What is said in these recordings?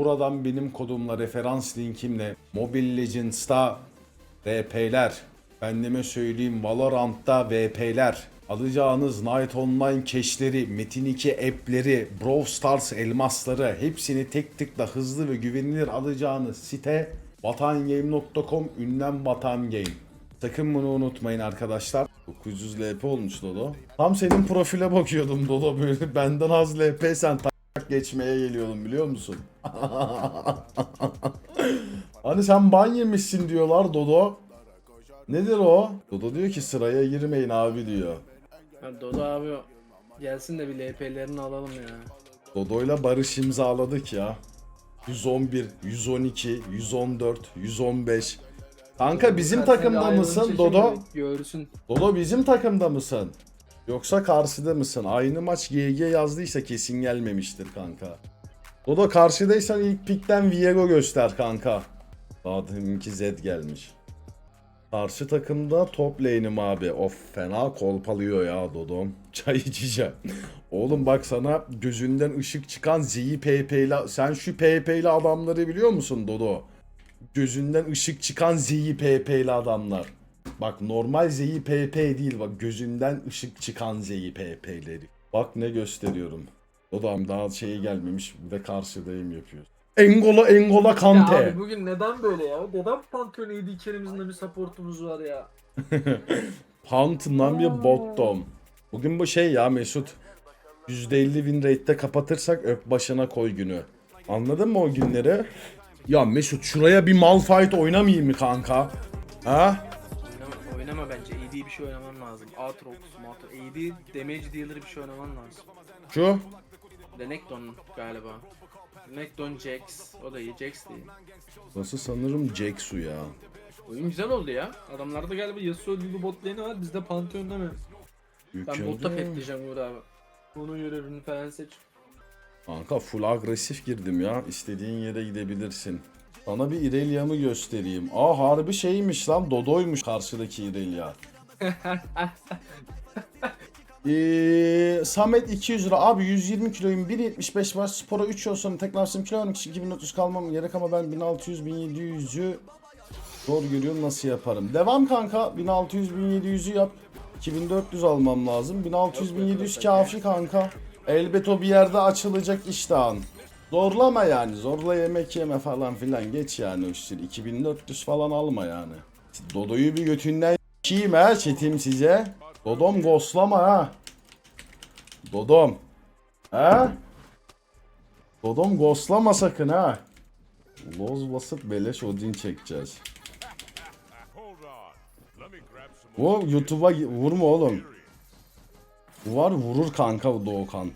Buradan benim kodumla referans linkimle Mobile Legends'ta RP'ler, kendime söyleyeyim Valorant'ta VP'ler, alacağınız Night Online keşleri, Metin 2 app'leri, Brawl Stars elmasları hepsini tek tıkla hızlı ve güvenilir alacağınız site vatangame.com ünlem Vatan Game. Sakın bunu unutmayın arkadaşlar. 900 LP olmuş Dodo. Tam senin profile bakıyordum Dodo böyle benden az LP sen geçmeye geliyordum biliyor musun? hani sen ban yemişsin diyorlar Dodo. Nedir o? Dodo diyor ki sıraya girmeyin abi diyor. Dodo abi gelsin de bir LP'lerini alalım ya. Dodo'yla barış imzaladık ya. 111, 112, 114, 115. Kanka bizim Sen takımda mısın çekin Dodo? Görsün. Dodo bizim takımda mısın? Yoksa karşıda mısın? Aynı maç GG yazdıysa kesin gelmemiştir kanka. Dodo karşıdaysan ilk pikten Viego göster kanka. Daha deminki Z gelmiş. Karşı takımda top lane'im abi. Of fena kolpalıyor ya Dodom. Çay içeceğim. Oğlum bak sana gözünden ışık çıkan Z'yi PP ile... Sen şu PP ile adamları biliyor musun Dodo? Gözünden ışık çıkan Z'yi PP ile adamlar. Bak normal Z'yi PP değil bak gözünden ışık çıkan Z'yi PP'leri. Bak ne gösteriyorum. Dodam daha şeyi gelmemiş ve karşıdayım yapıyor. Engola Engola Ya Kante. abi bugün neden böyle ya? Neden Pantheon AD kelimizin bir supportumuz var ya? Hunt Nami Bottom. Bugün bu şey ya Mesut. %50 win rate'te kapatırsak öp başına koy günü. Anladın mı o günleri? Ya Mesut şuraya bir Malphite oynamayayım mı kanka? Ha? Bence. AD bir şey oynaman lazım. Aatrox, Matro. AD damage dealer bir şey oynaman lazım. Şu. Renekton galiba. Renekton Jax. O da iyi. Jax değil. Burası sanırım Jaxu ya. Oyun güzel oldu ya. Adamlarda galiba Yasuo gibi bot lane'i var. Bizde Pantheon'da mı? Ben botta petleyeceğim Uğur abi. Onun görevini falan seç. Kanka full agresif girdim ya. İstediğin yere gidebilirsin. Sana bir İrelia'mı göstereyim. Aa harbi şeymiş lan. Dodo'ymuş karşıdaki İrelia. Ee, Samet 200 lira. Abi 120 kiloyum. 1.75 var. Spora 3 yıl sonra tekrar yapsam kilo almak için 2400 kalmam gerek ama ben 1600 1700'ü zor görüyorum nasıl yaparım. Devam kanka. 1600 1700'ü yap. 2400 almam lazım. 1600 1700 kafi kanka. Elbet o bir yerde açılacak iştahın. Zorlama yani. Zorla yemek yeme falan filan. Geç yani işleri. 2400 falan alma yani. Dodo'yu bir götünden Kim ha çetim size. Dodom goslama ha. Dodom. Ha? Dodom goslama sakın ha. Loz basıp beleş Odin çekeceğiz. Bu YouTube'a vurma oğlum. Var vurur kanka Doğukan.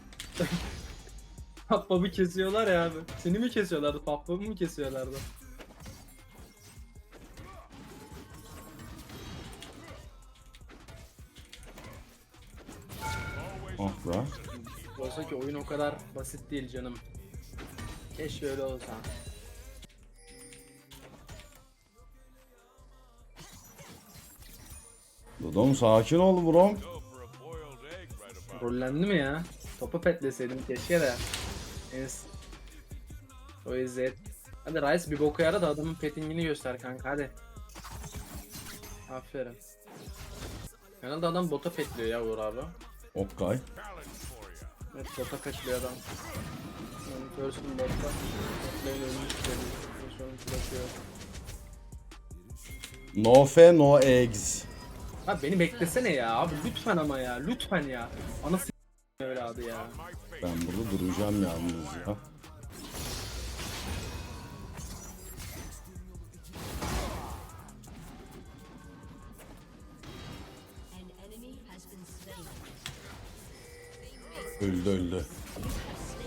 Pappabı kesiyorlar ya abi. Seni mi kesiyorlardı? Pappabı mı kesiyorlardı? Ah be. Oysa ki oyun o kadar basit değil canım. Keşke öyle olsa. Dodom sakin ol bro. Rollendi mi ya? Topu petleseydim keşke de. Ens. O izzet. Hadi Rice bir boku yara da adamın pettingini göster kanka hadi. Aferin. Genelde adam bota petliyor ya Uğur abi. Okay. Evet bota petliyor adam. Yani First'ın botta. Bot lane ölmüş dedi. Sonra bırakıyor. No fe no eggs. Abi beni beklesene ya abi lütfen ama ya lütfen ya. Ana s*** evladı ya. Ben burada duracağım yalnız ya. Öldü öldü.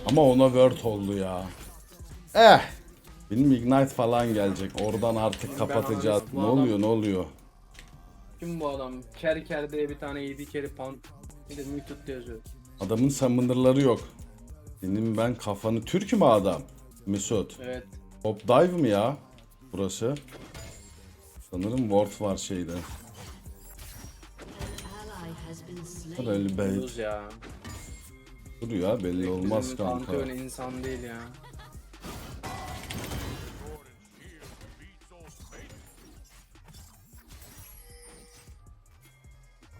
Ama ona word oldu ya. Eh. Benim ignite falan gelecek. Oradan artık kapatacağız. bu Ne adam- oluyor ne oluyor? Kim bu adam? Ker ker diye bir tane yedi kere pan. Bir de muted yazıyor. Adamın summoner'ları yok. Benim ben kafanı Türk mü adam? Mesut. Evet. Hop dive mı ya? Burası. Sanırım ward var şeyde. Öyle bait. ya. Dur ya belli Pek olmaz kanka. Kanka insan değil ya.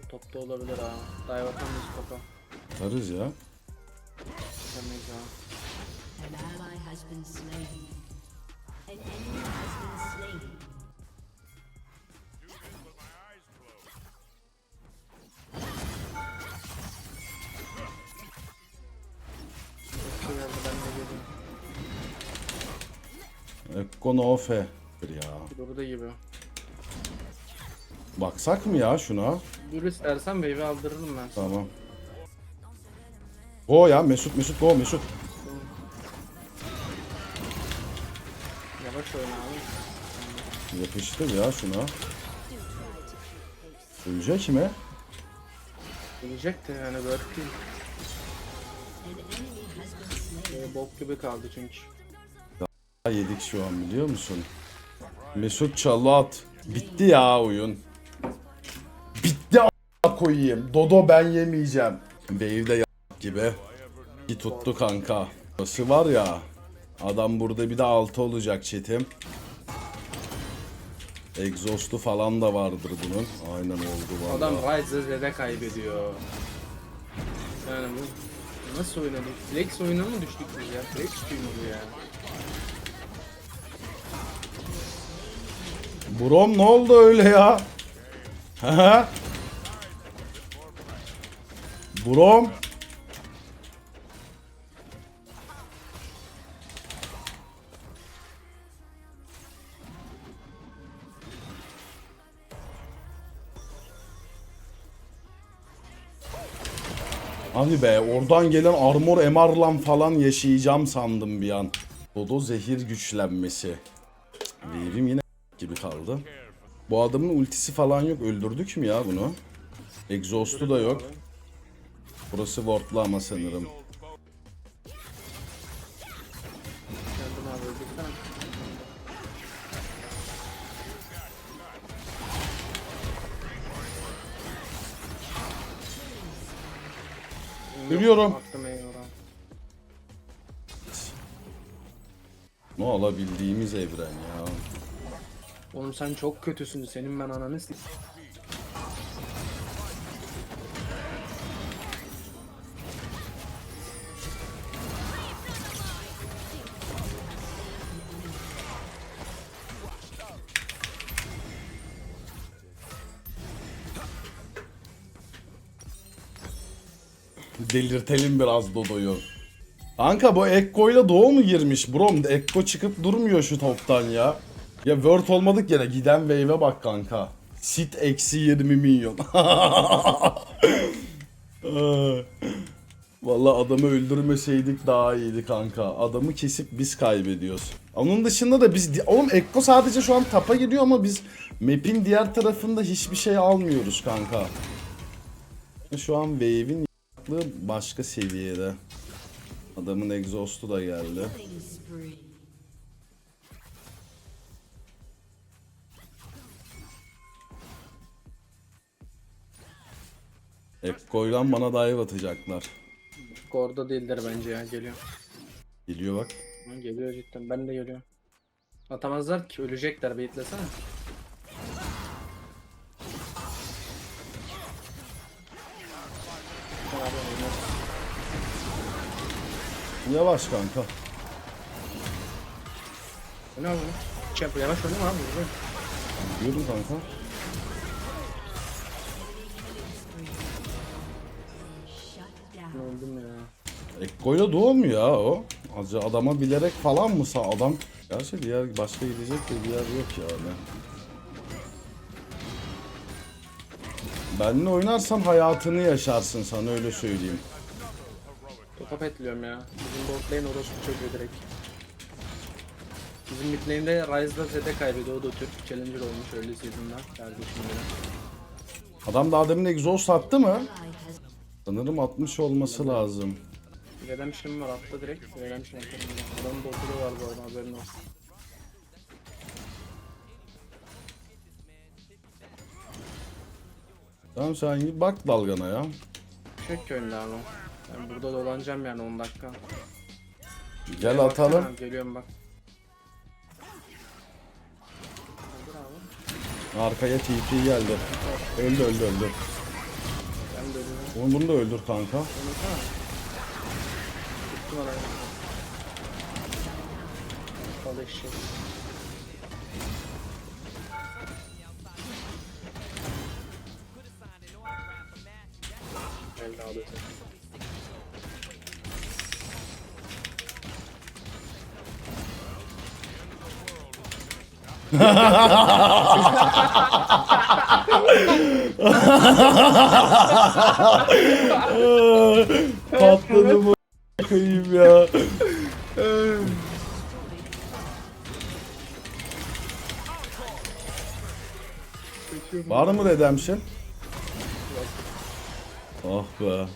Topta olabilir ha. Dive atamıyoruz topa. Atarız ya. No fe. ya. Burada gibi. Baksak mı ya şuna? Dur istersen wave'i aldırırım ben. Tamam. Go ya Mesut Mesut go Mesut. Yavaş oyna abi. Yapıştır ya şuna. Ölecek mi? Gelecek de yani slain. Böyle bok gibi kaldı çünkü. Ha, Yedik şu an biliyor musun? Mesut Çalat. Bitti ya oyun. Bitti a**a koyayım. Dodo ben yemeyeceğim. Wave'de gibi. Bir tuttu kanka. Burası var ya. Adam burada bir de altı olacak çetim. Exhaust'u falan da vardır bunun. Aynen oldu valla. Adam Rise'ı Zed'e kaybediyor. Yani bu nasıl oynadık? Flex oyuna mı düştük biz ya? Flex mi bu ya? Brom ne oldu öyle ya? Brom. Hani be oradan gelen armor emarlan falan yaşayacağım sandım bir an. Dodo zehir güçlenmesi. Wave'im yine gibi kaldı. Bu adamın ultisi falan yok. Öldürdük mü ya bunu? Exhaust'u da yok. Burası wardlu ama sanırım. Attım eyvallah. Ne alabildiğimiz evren ya. Oğlum sen çok kötüsün. Senin ben ananı s- Delirtelim biraz Dodo'yu. Kanka bu Ekko'yla Doğu mu girmiş? Brom Ekko çıkıp durmuyor şu toptan ya. Ya Word olmadık yine giden wave'e bak kanka. Sit eksi 20 milyon. Valla adamı öldürmeseydik daha iyiydi kanka. Adamı kesip biz kaybediyoruz. Onun dışında da biz... Oğlum Ekko sadece şu an tapa gidiyor ama biz map'in diğer tarafında hiçbir şey almıyoruz kanka. Şu an wave'in aklı başka seviyede. Adamın exhaust'u da geldi. Ekko'yla bana dive atacaklar. Orada değildir bence ya geliyor. Geliyor bak. Geliyor cidden ben de geliyorum. Atamazlar ki ölecekler beklesene. Yavaş kanka. Ne? Şey yap, yavaş oynama abi. yürü. Diyorum kanka. Down. Öldüm ya. Ekko'yla ya o? Acı adama bilerek falan mı sağ adam? Gerçi diğer başka gidecek de bir yer yok yani. Benle oynarsan hayatını yaşarsın sana öyle söyleyeyim. Topa petliyorum ya. Bizim bot lane orospu çocuğu direkt. Bizim mid lane'de Ryze'da Zed'e kaybediyor. O da Türk. Challenger olmuş öyle season'da. Kardeşim benim. Adam daha demin exhaust attı mı? Sanırım 60 olması lazım. Redemption var attı direkt. Redemption ya. Adamın botu da var bu arada haberin olsun. Tamam sen git bak dalgana ya. Çek önüne abi. Ben burada dolanacağım yani 10 dakika. Gel atalım. Baksana, Geliyorum bak. Abi. Arkaya TP geldi. Öldü öldü öldü. Onu da ölüyorum. Oğlum bunu da öldür kanka. Unutsana. Tuttum orayı. Kal eşek. Elde alıyorsun. Patladı mı koyayım ya. Var mı Redemption? Oh be.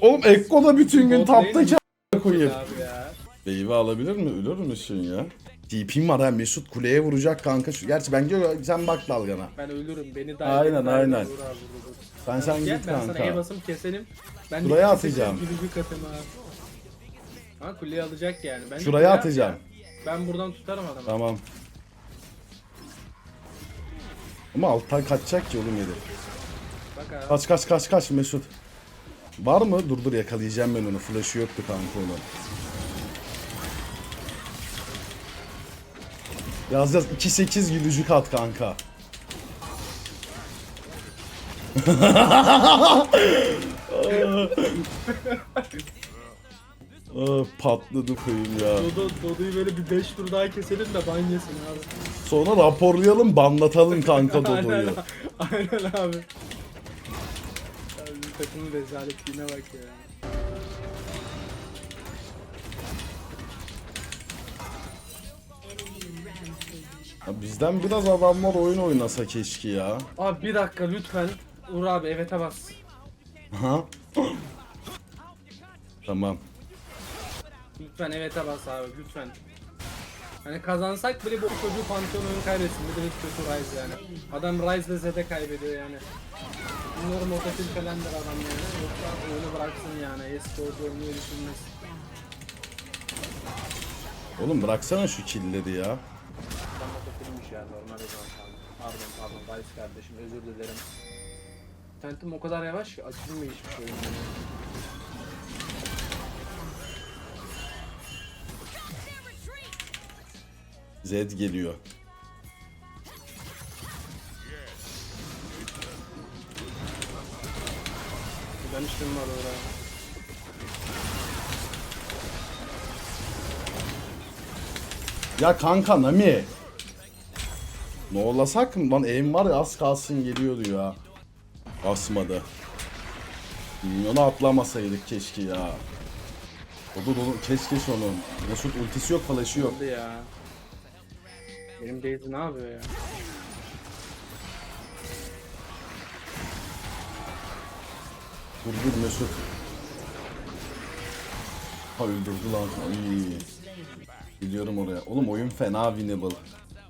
Oğlum Ekko da bütün gün Bot taptaki a- koyayım. Abi ya. Wave'i alabilir mi? Ölür müsün ya? TP'm var ha Mesut kuleye vuracak kanka. Şu- Gerçi ben gör sen bak dalgana. Ben ölürüm. Beni de Aynen, aynen. Sen sen git ben sana E kanka. basım keselim. Ben de atacağım. Gülücük atayım abi. Ha kuleye alacak yani. Ben Şuraya atacağım. Ben buradan tutarım adamı. Tamam. Ama alttan kaçacak ki oğlum yedi. Bak abi. Kaç kaç kaç kaç Mesut. Var mı? Dur dur yakalayacağım ben onu. Flash'ı yoktu kanka onun. Yaz yaz 2-8 gülücük at kanka. Aa, patladı koyayım ya. Dodo, Dodo'yu böyle bir 5 tur daha keselim de ban yesin abi. Sonra raporlayalım, banlatalım kanka Dodo'yu. Aynen, aynen abi. Abi takımın rezaletliğine bak ya. Ya bizden biraz adamlar oyun oynasa keşke ya. Abi bir dakika lütfen. Uğur abi evet'e bas. Ha? tamam. Lütfen evet'e bas abi lütfen. Hani kazansak bile bu çocuğu Pantheon oyunu kaybetsin. Bir de hiç kötü Ryze yani. Adam Ryze ve Zed'e kaybediyor yani. Umarım otokill falandır adam yani. Yoksa oyunu bıraksın yani. Esporcu oynuyor düşünmesin. Oğlum bıraksana şu killleri ya. Otokillmiş ya normal zaman pardon. Pardon Ryze kardeşim özür dilerim. Phantom o kadar yavaş ki açılmıyor hiçbir şey. Zed geliyor. Ben işim var oraya. Ya kanka Nami. Ne olasak mı? Lan aim var ya az kalsın geliyordu ya. Basmadı. Minyonu atlamasaydık keşke ya. O da dolu keşke onu. Mesut ultisi yok flash'ı yok. Ya. Benim Daisy ne yapıyor ya? Dur dur Mesut. Ha öldürdü lan. Ay. Biliyorum oraya. Oğlum oyun fena winnable.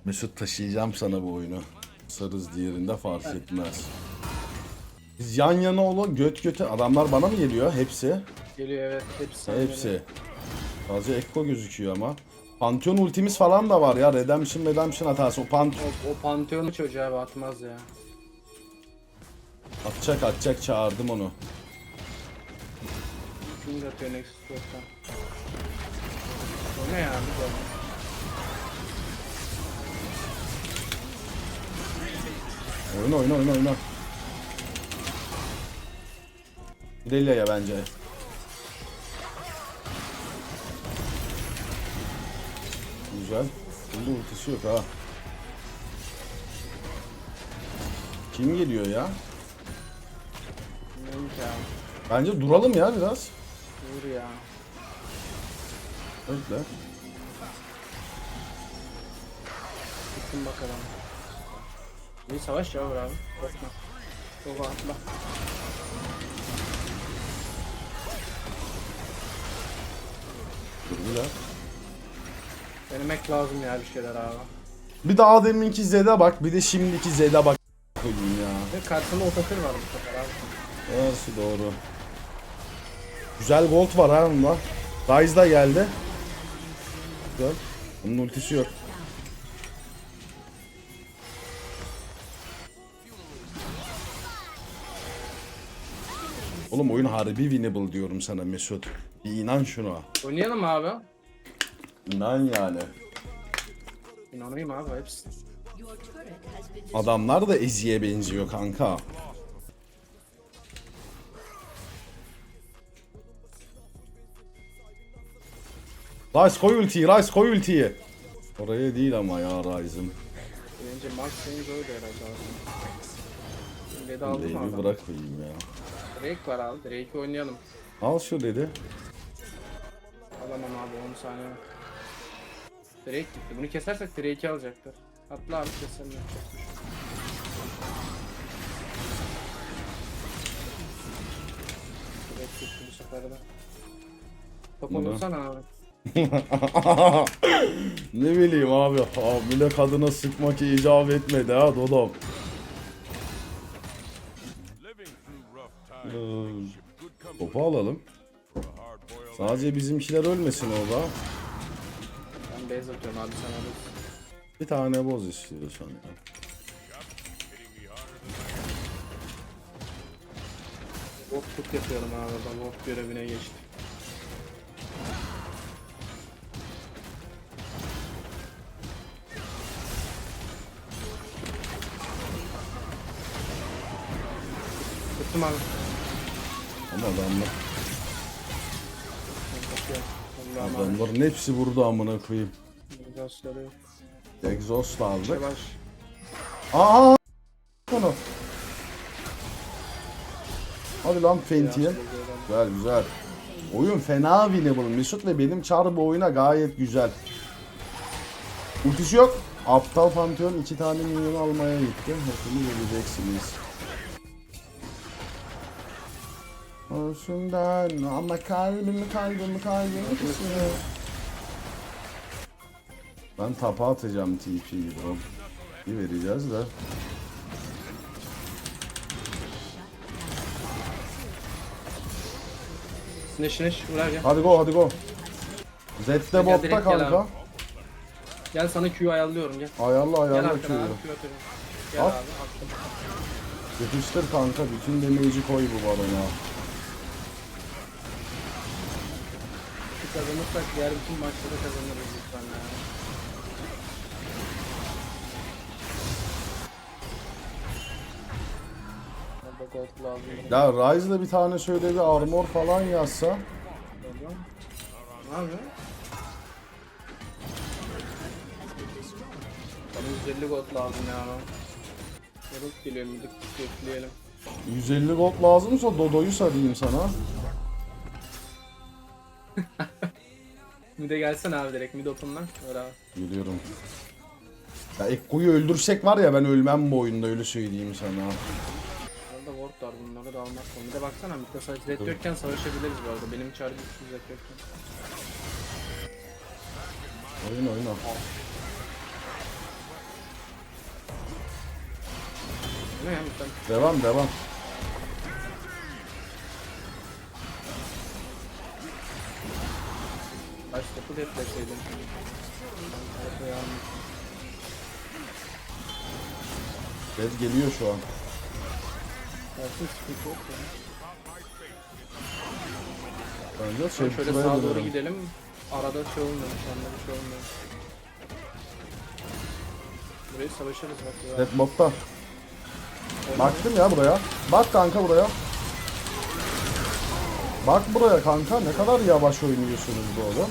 Mesut taşıyacağım sana bu oyunu. Sarız diğerinde fark etmez. Biz yan yana olan göt göte adamlar bana mı geliyor? Hepsi. Geliyor evet hepsi. Hepsi. Sadece Ekko gözüküyor ama. Pantheon ultimiz falan da var ya. Redemption Redemption hatası. O pant O, o Pantheon çocuğa abi atmaz ya. atacak atacak çağırdım onu. King atıyor Nexus. O ne ya bir de. Oyna oyna oyna oyna. Delia'ya bence. Güzel. Bunda ultisi yok ha. Kim geliyor ya? Ya. Bence duralım ya biraz. Vur ya. Bekle. Gittim bakalım. İyi savaş ya abi. Korkma. Baba atla. Dur bir daha. Denemek lazım ya bir şeyler abi. Bir daha deminki Zed'e bak, bir de şimdiki Zed'e bak. Koyayım ya. Ve karşısında otokır var bu sefer abi. Orası doğru. Güzel gold var ha bunda. Ryze da geldi. Güzel. Bunun ultisi yok. Oğlum oyun harbi winnable diyorum sana Mesut. Bir inan şuna. Oynayalım abi. İnan yani. İnanayım abi hepsi. Adamlar da Ezi'ye benziyor kanka. Rice koy ultiyi, Rice koy ultiyi. Oraya değil ama ya Rice'ım. Bence Max seni böyle herhalde abi. Dedi aldım Lane'i abi. bırak koyayım ya. Drake var abi. Drake oynayalım. Al şu dedi. Alamam abi 10 saniye. Drake gitti. Bunu kesersek Drake'i alacaklar. Atla abi keselim. Drake gitti bu sefer de. Top olursana abi. ne bileyim abi hamile kadına sıkmak icap etmedi ha Dodom. Topu alalım. Sadece bizimkiler ölmesin orada. Ben base atıyorum abi sen alırsın. Bir tane boz ya. me harder than Wolf tut yapıyorum abi. Ben Wolf görevine geçtim. Tuttum abi. Adamlar. Allah'ım abi. adamların hepsi burada amına koyayım. Gazları. Exhaust aldık. Yavaş. Aa! Onu. Hadi lan Fenty'ye. Yavaş Güzel güzel. Oyun fena winnable. Mesut ve benim bu oyuna gayet güzel. Ultisi yok. Aptal Pantheon iki tane minyon almaya gitti. Hepiniz öleceksiniz. Olsundan ama kalbimi kalbimi kalbimi kısmıyor. Ben tapa atacağım TP'yi bro. Bir vereceğiz de. Neş neş Uğur gel. Hadi go hadi go. Zed'de botta direkt gel kanka. abi. Gel sana Q ayarlıyorum gel. Ayarla Gel ayarla arkana Q'yu. abi Q atıyorum. Gel At. abi attım. Yapıştır kanka bütün damage'i koy bu barona. Kazanırsak diğer bütün maçları kazanırız lütfen ya. Orada gold lazım. Ya Ryze'da bir tane şöyle bir armor falan yazsa. Orada. Ne yapıyor? Bana 150 gold lazım ya. Yoruk geliyor müzik bekleyelim. 150 gold lazımsa Dodo'yu sarayım sana. Mide gelsene abi direkt mid open'dan. Öyle abi. Geliyorum. Ya Ekko'yu öldürsek var ya ben ölmem bu oyunda öyle söyleyeyim sana. Orada ward var bunları da almak lazım. Bir de baksana midde sadece red yokken savaşabiliriz bu arada. Benim çarjı 300 red yokken. Oyun oyna. Ne ya midden? Devam devam. Baş topu depleseydim. Red geliyor şu an. Sıkıntı yok ya. Bence Şöyle, şey sağa doğru dönelim. gidelim. Arada şey olmuyor. Anda bir şey olmuyor. Burayı savaşırız bak. ya. Red botta. Baktım ya buraya. Bak kanka buraya. Bak buraya kanka ne kadar yavaş oynuyorsunuz bu oğlum.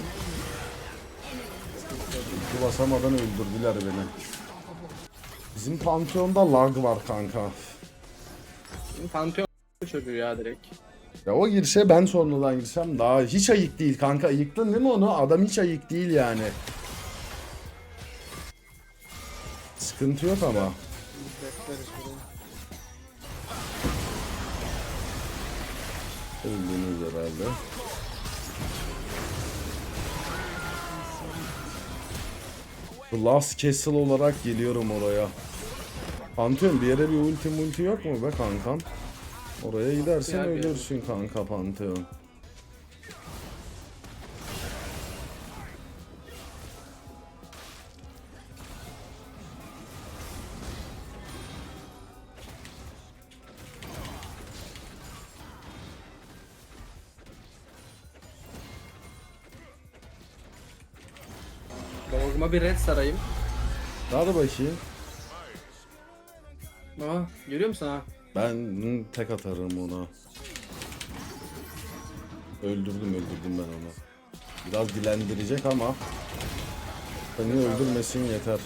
İki basamadan öldürdüler beni. Bizim Pantheon'da lag var kanka. Şimdi Pantheon çocuğu ya direkt. Ya o girse ben sonradan girsem daha hiç ayık değil kanka. Ayıktın değil mi onu? Adam hiç ayık değil yani. Sıkıntı yok ama. Bekleriz Öldünüz herhalde. The Last Castle olarak geliyorum oraya. Pantheon bir yere bir ulti multi yok mu be kankam? Oraya gidersen ölürsün kanka Pantheon. Bir red sarayım. Hadi bakayım. Aa, görüyor musun ha? Ben tek atarım ona. Öldürdüm öldürdüm ben onu. Biraz dilendirecek ama beni öldürmesin yeter.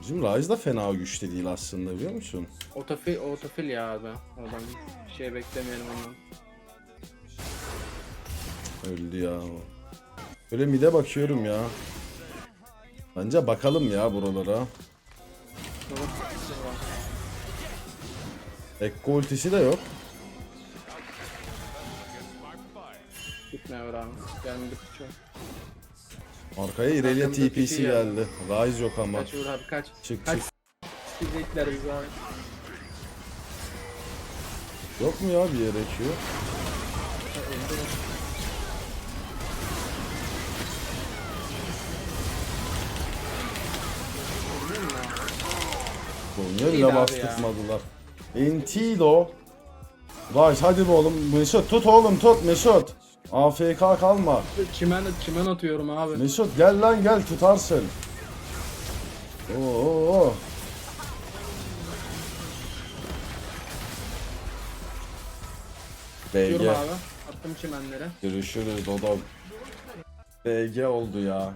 Bizim Ryze da fena güçte değil aslında biliyor musun? Otofil, otofil ya abi. Oradan bir şey beklemeyelim ondan. Öldü ya. Böyle mide bakıyorum ya. Bence bakalım ya buralara. Ekko ultisi de yok. Abi. Gelmedi. Arkaya İrelia TP'si TP ya. geldi. Ryze yok ama. Kaç vur abi kaç. Çık Kaç çık. Bizi abi. Yok mu ya bir yere Q? Bile abi bastırmadılar. Entilo. Ryze hadi be oğlum. Mesut tut oğlum tut Mesut. AFK kalma. Çimen, çimen atıyorum abi. Mesut gel lan gel tutarsın. Oo. Atıyorum BG. abi. Attım çimenlere. Görüşürüz Dodo. BG oldu ya.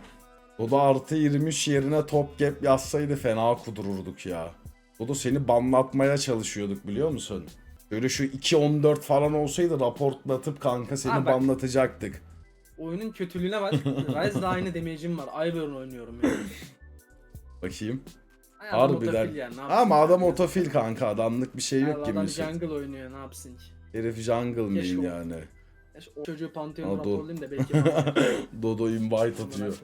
Dodo artı 23 yerine top gap yazsaydı fena kudururduk ya. Dodo seni banlatmaya çalışıyorduk biliyor musun? Böyle şu 2-14 falan olsaydı raportlatıp kanka seni Ha, bak. banlatacaktık. Oyunun kötülüğüne bak. Ryze'da aynı damage'im var. Ivern oynuyorum yani. Bakayım. Ay, adam Harbiden. yani? Ama adam otofil kanka adamlık bir şey Ya yok ki Adam jungle oynuyor ne yapsın ki? Herif jungle main o- yani. O çocuğu Pantheon'a raporlayayım da belki Dodo invite atıyor.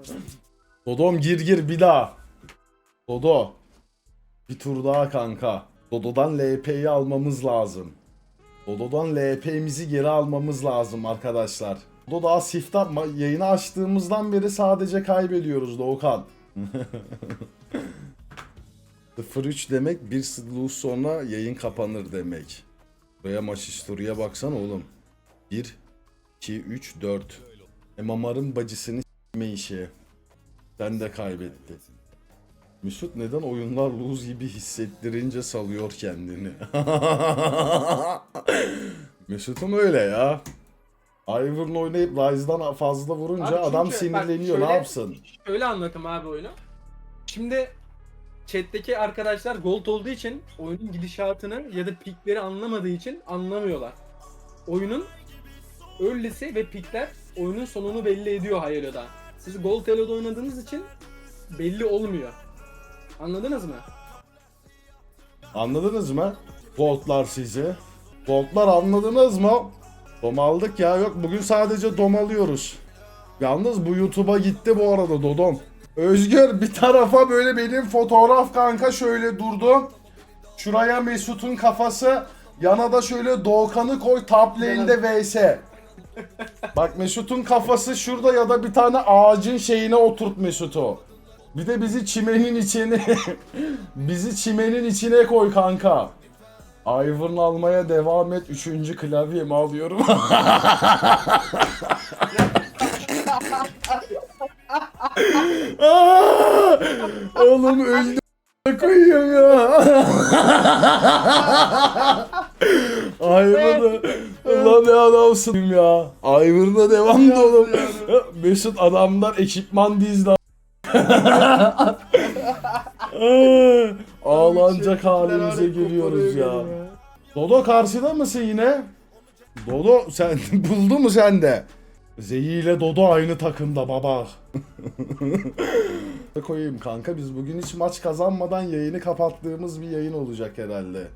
Dodom gir gir bir daha. Dodo. Bir tur daha kanka. Dodo'dan LP'yi almamız lazım. Dodo'dan LP'mizi geri almamız lazım arkadaşlar. Dodo daha siftah ma- yayını açtığımızdan beri sadece kaybediyoruz Doğukan. 0-3 demek bir lose sonra yayın kapanır demek. Buraya maç historiye baksana oğlum. 1, 2, 3, 4. Emamar'ın bacısını s**me işi. Sen de kaybetti. Mesut neden oyunlar lose gibi hissettirince salıyor kendini? Mesut'um öyle ya. Ivern oynayıp Ryze'dan fazla vurunca Abi çünkü adam bak sinirleniyor şöyle- ne yapsın? Şöyle anlatayım abi oyunu. Şimdi chat'teki arkadaşlar gold olduğu için oyunun gidişatını ya da pikleri anlamadığı için anlamıyorlar. Oyunun early'si ve pikler oyunun sonunu belli ediyor Hayalo'da. Siz gold elo'da oynadığınız için belli olmuyor. Anladınız mı? Anladınız mı? Goldlar sizi. Goldlar anladınız mı? Dom aldık ya yok bugün sadece dom alıyoruz. Yalnız bu YouTube'a gitti bu arada Dodom. Özgür bir tarafa böyle benim fotoğraf kanka şöyle durdu. Şuraya Mesut'un kafası. Yana da şöyle Doğukan'ı koy top lane'de vs. Bak Mesut'un kafası şurada ya da bir tane ağacın şeyine oturt Mesut'u. Bir de bizi çimenin içine bizi çimenin içine koy kanka. Ivern almaya devam et. Üçüncü klavyemi alıyorum. Aa! Oğlum öldü koyuyorum ya. Ivern'a Ulan ne adamsın ya. Ivern'a devam da oğlum. Mesut adamlar ekipman dizdi. Ağlanacak halimize gülüyoruz ya. Dodo karşıda mısın yine? Dodo sen buldu mu sen de? Zeyi ile Dodo aynı takımda baba. koyayım kanka biz bugün hiç maç kazanmadan yayını kapattığımız bir yayın olacak herhalde.